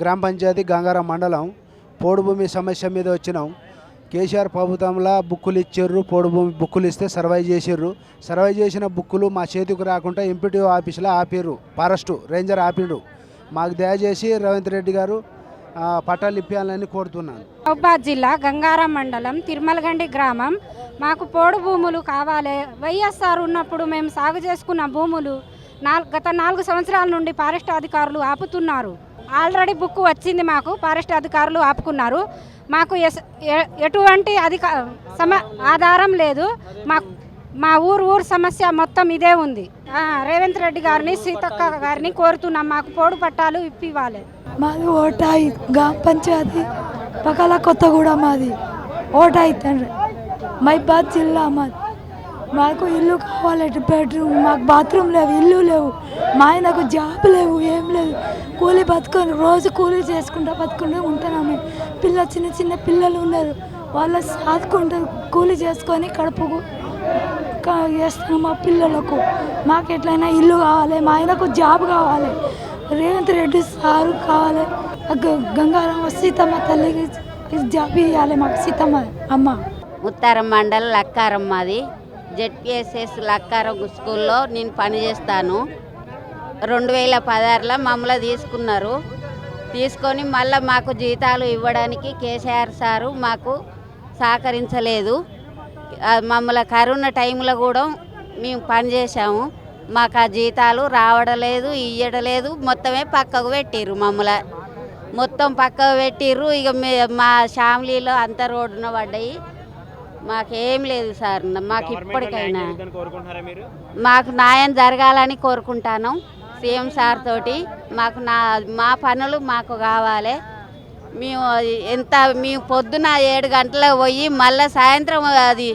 గ్రామ పంచాయతీ గంగారం మండలం పోడుభూమి సమస్య మీద వచ్చినాం. కేసీఆర్ ప్రభుత్వంలో బుక్కులు ఇచ్చిర్రు పోడుభూమి బుక్కులు ఇస్తే సర్వై చేసిర్రు. సర్వై చేసిన బుక్కులు మా చేతికి రాకుండా ఎంపీటీఓ ఆఫీసులో ఆపిర్రు. ఫారెస్టు రేంజర్ ఆపిండు మాకు దయచేసి రేవంత్ రెడ్డి గారు పట్టాలు ఇప్పించాలని కోరుతున్నాను. మహబూబాద్ జిల్లా గంగారం మండలం తిరుమలగండి గ్రామం. మాకు పోడు భూములు కావాలి. వైఎస్ఆర్ ఉన్నప్పుడు మేము సాగు చేసుకున్న భూములు నాలుగు గత నాలుగు సంవత్సరాల నుండి ఫారెస్ట్ అధికారులు ఆపుతున్నారు. ఆల్రెడీ బుక్ వచ్చింది మాకు ఫారెస్ట్ అధికారులు ఆపుకున్నారు. మాకు ఎస్- ఎటువంటి అధిక సమ ఆధారం లేదు. మా మా ఊరు ఊరు సమస్య మొత్తం ఇదే ఉంది. రేవంత్ రెడ్డి గారిని సీతక్క గారిని కోరుతున్నాం. మాకు పోడు పట్టాలు ఇప్పివ్వాలి. మాది ఓటాయి గ్రామ పంచాయతీ పక్కల కొత్తగూడ మాది. ఓటాయి తండ్రి మైబాద్ జిల్లా మాది. మాకు ఇల్లు కావాలంటే బెడ్రూమ్ మాకు బాత్రూమ్ లేవు ఇల్లు లేవు. మా ఆయనకు జాబ్ లేవు ఏం లేదు. కూలి బతుకొని రోజు కూలీ చేసుకుంటా బతుకుంటూ ఉంటున్నాము. పిల్ల చిన్న చిన్న పిల్లలు ఉన్నారు. వాళ్ళు సాదుకుంటారు కూలీ చేసుకొని కడుపుకు క- మా పిల్లలకు. మాకు ఎట్లయినా ఇల్లు కావాలి మా ఆయనకు జాబ్ కావాలి. రేవంత్ రెడ్డి సారు కావాలి. గంగారామ సీతమ్మ తల్లికి జాబ్ ఇవ్వాలి మాకు సీతమ్మ అమ్మ. ఉత్తరం మండల్ లక్కారమ్మది జెడ్పిఎస్ఎస్ లక్కారం స్కూల్లో నేను పనిచేస్తాను రెండు వేల పదహారులో మమ్మల్ని తీసుకున్నారు. తీసుకొని మళ్ళీ మాకు జీతాలు ఇవ్వడానికి కేసీఆర్ సారు మాకు సహకరించలేదు. మమ్మల్ని కరోనా టైంలో కూడా మేము పనిచేసాము మాకు ఆ జీతాలు రావడలేదు ఇయ్యడలేదు మొత్తమే పక్కకు పెట్టిర్రు మమ్మల్ని. మొత్తం పక్కకు పెట్టిర్రు. ఇక మా ఫ్యామిలీలో అంత రోడ్డున పడ్డాయి. మాకేం లేదు సార్ మాకు ఇప్పటికైనా. మాకు న్యాయం జరగాలని కోరుకుంటాను సీఎం సార్ తోటి. మాకు నా మా పనులు మాకు కావాలి. మేము ఎంత మేము పొద్దున ఏడు గంటలకు పోయి మళ్ళీ సాయంత్రం అది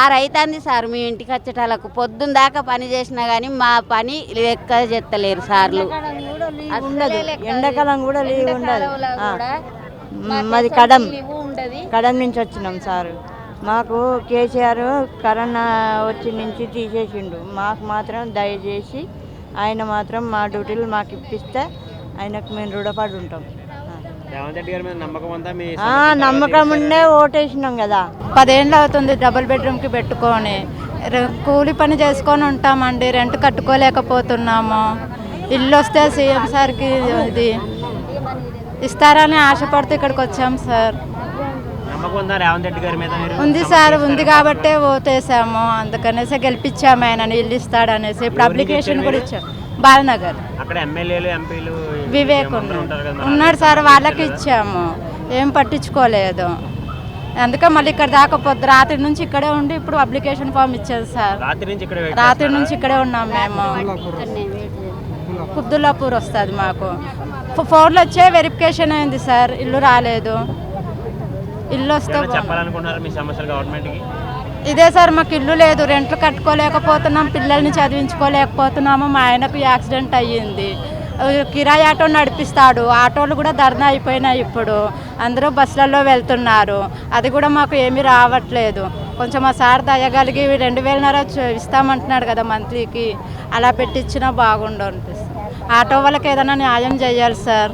ఆరు అవుతుంది సార్ మీ ఇంటికి వచ్చేటాలకు. పొద్దున్న దాకా పని చేసినా కానీ మా పని లెక్క చెత్తలేరు సార్లు. ఉండదు. ఎండాకాలం కూడా లీవ్ ఉండదు. మాది కడం కడం నుంచి వచ్చినాం సారు. మాకు కేసీఆర్ కరోనా వచ్చి నుంచి తీసేసిండు. మాకు మాత్రం దయచేసి ఆయన మాత్రం మా డ్యూటీలు మాకు ఇప్పిస్తే ఆయనకు మేము రుణపడి ఉంటాం నమ్మకం ఉండే ఓటేసినాం కదా. పదేళ్ళు అవుతుంది డబుల్ బెడ్రూమ్కి పెట్టుకొని. రె- కూలి పని చేసుకొని ఉంటామండి. రెంట్ కట్టుకోలేకపోతున్నాము. ఇల్లు వస్తే సీఎం సార్కి ఇది. ఇస్తారని ఆశపడుతూ ఇక్కడికి వచ్చాం సార్. నమ్మకం ఉందా రేవంత్ రెడ్డి గారి మీద మీరు ఉంది సార్ ఉంది కాబట్టే ఓటేసాము అందుకనేసి గెలిపించాము ఆయన ఇల్లు ఇస్తాడనేసి. ఇప్పుడు అప్లికేషన్ కూడా ఇచ్చాం బాలనగర్. అక్కడ ఎమ్మెల్యేలు ఎంపీలు వివేక్. ఉన్నాడు సార్ వాళ్ళకి ఇచ్చాము. ఏం పట్టించుకోలేదు. అందుకే మళ్ళీ ఇక్కడ దాకా పొద్దు రాత్రి నుంచి ఇక్కడే ఉండి ఇప్పుడు అప్లికేషన్ ఫామ్ ఇచ్చారు సార్. రాత్రి నుంచి ఇక్కడ ఉన్నాం మేము. కుద్దులాపూర్ వస్తుంది మాకు. ఫోన్లో వచ్చే వెరిఫికేషన్ అయింది సార్ ఇల్లు రాలేదు. ఇల్లు వస్తే. చెప్పాలనుకుంటున్నారు మీ సమస్యలు గవర్నమెంట్కి ఇదే సార్ మాకు ఇల్లు లేదు. రెంట్లు కట్టుకోలేకపోతున్నాం. పిల్లల్ని చదివించుకోలేకపోతున్నాము. మా ఆయనకు యాక్సిడెంట్ అయ్యింది. కిరాయి ఆటో నడిపిస్తాడు. ఆటోలు కూడా ధర్నా అయిపోయినాయి ఇప్పుడు. అందరూ బస్సులలో వెళ్తున్నారు. అది కూడా మాకు ఏమీ రావట్లేదు. కొంచెం ఆ సార్ దయగలిగి రెండు వేలన్నర ఇస్తామంటున్నాడు కదా మంత్లీకి. అలా పెట్టించినా బాగుండు అనిపిస్తుంది. ఆటో వాళ్ళకి ఏదైనా న్యాయం చేయాలి సార్.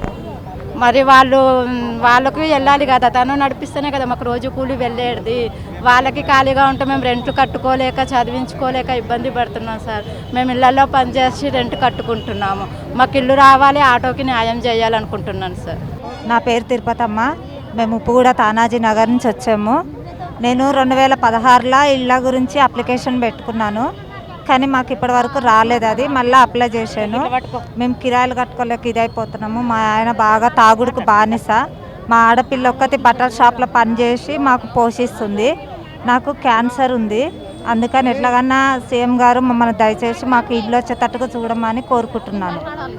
మరి వాళ్ళు వాళ్ళకు వెళ్ళాలి కదా. తను నడిపిస్తేనే కదా మాకు రోజు కూలి వెళ్ళేది. వాళ్ళకి ఖాళీగా ఉంటే మేము రెంట్లు కట్టుకోలేక చదివించుకోలేక ఇబ్బంది పడుతున్నాం సార్. మేము ఇళ్ళలో పనిచేసి రెంట్ కట్టుకుంటున్నాము. మాకు ఇల్లు రావాలి ఆటోకి న్యాయం చేయాలనుకుంటున్నాను సార్. నా పేరు తిరుపతమ్మ. మేము ఉప్పుగూడ తానాజీ నగర్ నుంచి వచ్చాము. నేను రెండు వేల పదహారులో ఇళ్ళ గురించి అప్లికేషన్ పెట్టుకున్నాను. కానీ మాకు ఇప్పటి వరకు రాలేదు అది. మళ్ళీ అప్లై చేశాను. మేము కిరాయిలు కట్టుకోలేక ఇదైపోతున్నాము. మా ఆయన బాగా తాగుడుకు బానిస. మా ఆడపిల్ల ఒక్కటి బట్టల షాప్లో పనిచేసి మాకు పోషిస్తుంది. నాకు క్యాన్సర్ ఉంది. అందుకని ఎట్లాగన్నా సీఎం గారు మమ్మల్ని దయచేసి మాకు ఇల్లు వచ్చేటట్టుగా చూడమని కోరుకుంటున్నాను.